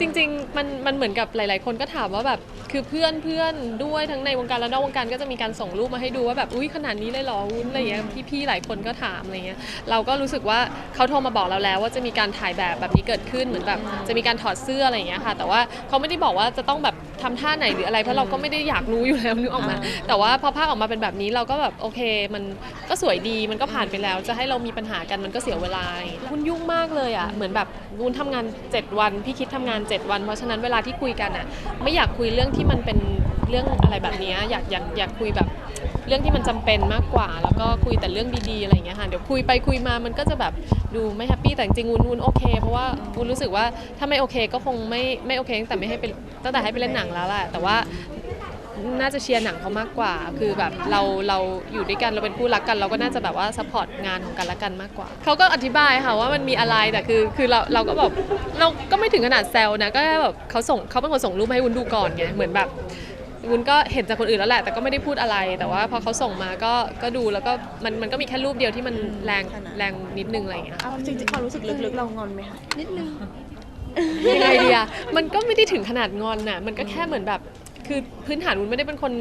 จริงๆมันมันเหมือนกับหลาย ๆ คนก็ถามว่าแบบคือเพื่อนเพื่อนด้วยทั้งในวงการและนอกวงการก็จะมีการส่งรูปมาให้ดูว่าแบบอุ้ยขนาดนี้เลยเหรอวุ้นอะไรอย่างเงี้ยพี่ๆหลายคนก็ถามอะไรเงี้ยเราก็รู้สึกว่าเขาโทรมาบอกเราแล้ว ว่าจะมีการถ่ายแบบแบบนี้เกิดขึ้นเหมือนแบบจะมีการถอดเสื้ออะไรอย่างเงี้ยค่ะ แต่ว่าเขาไม่ได้บอกว่าจะต้องแบบทำท่าไหนหรืออะไรเพราะเราก็ไม่ได้อยากรู้อยู่แล้วนึกออกมาแต่ว่าพอภาพออกมาเป็นแบบนี้เราก็แบบโอเค มันก็สวยดีมันก็ผ่านไปแล้ว จะให้เรามีปัญหากันมันก็เสียเวลาวุ้นยุ่งมากเลยอะเหมือนแบบวุ้นทำงาน 7 วันพี่คิดทำงาน7 วัน เพราะฉะนั้นเวลาที่คุยกันอะไม่อยากคุยเรื่องที่มันเป็นเรื่องอะไรแบบนี้อยากอยากอยากคุยแบบเรื่องที่มันจำเป็นมากกว่า แล้วก็คุยแต่เรื่องดีๆอะไรอย่างเงี้ยค่ะเดี๋ยวคุยไปคุยมามันก็จะแบบดูไม่แฮปปี้แต่จริงๆวุ้นวุ้นโอเค เพราะว่าวุ้นรู้สึกว่าถ้าไม่โอเคก็คงไม่ไม่โอเคตั้งแต่ไม่ให้ไปตั้งแต่ให้ไปเล่นหนังแล้วแหละแต่ว่า น่าจะเชียร์หนังเขามากกว่า คือแบบเราเราอยู่ด้วยกันเราเป็นคู่รักกัน เราก็น่าจะแบบว่าซัพพอร์ตงานของกันและกันมากกว่า เขาก็อธิบายค่ะว่ามันมีอะไรแต่คือคือเราเราก็แบบเราก็ไม่ถึงขนาดแซวนะก็แค่แบบเขาส่งเขาเป็นคนส่งรูปมาให้วุ้นดูก่อนไงเหมือนแบบวุ้นก็เห็นจากคนอื่นแล้วแหละ แต่ก็ไม่ได้พูดอะไร แต่ว่าพอเขาส่งมาก็ก็ดูแล้วก็มันมันก็มีแค่รูปเดียวที่มันแรงแรงนิดนึงอะไรอย่างเงี้ยเอาจริงๆความรู้สึกลึกๆเรางอนไหมคะนิดนึงยังไงดีอะมันก็ไม่ได้ถึงขนาดงอนน่ะ มันก็แค่เหมือนแบบ คือพื้นฐานวุ้นไม่ได้เป็นคน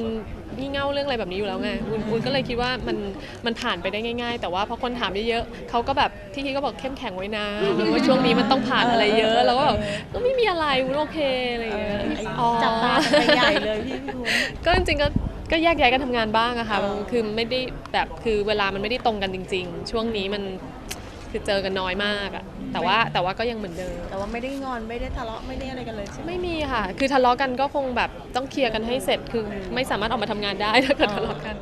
งี่เง่าเรื่องอะไรแบบนี้อยู่แล้วไงวุ้นวุ้นก็เลยคิดว่ามันมันผ่านไปได้ง่าย ๆ แต่ว่าพอคนถามเยอะๆเขาก็แบบที่คิดก็บอกเข้มแข็งไว้นะแบบว่าช่วงนี้มันต้องผ่านอะไรเยอะแล้วก็แบบก็ไม่มีอะไรวุ้นโอเคอะไรอย่างเงี้ยอ๋อจับตาไปใหญ่เลยพี่พี่วุ้นก็จริงๆก็ก็แยกย้ายกันทำงานบ้างอะค่ะคือไม่ได้แบบคือเวลามันไม่ได้ตรงกันจริง ๆ ช่วงนี้มัน คือเจอกันน้อยมากอะแต่ว่าแต่ว่าก็ยังเหมือนเดิม แต่ว่าไม่ได้งอนไม่ได้ทะเลาะไม่ได้อะไรกันเลยใช่ไหมไม่มีค่ะ คือทะเลาะกันก็คงแบบต้องเคลียร์กันให้เสร็จ คือไม่สามารถออกมาทำงานได้ถ้าเกิดทะเลาะกัน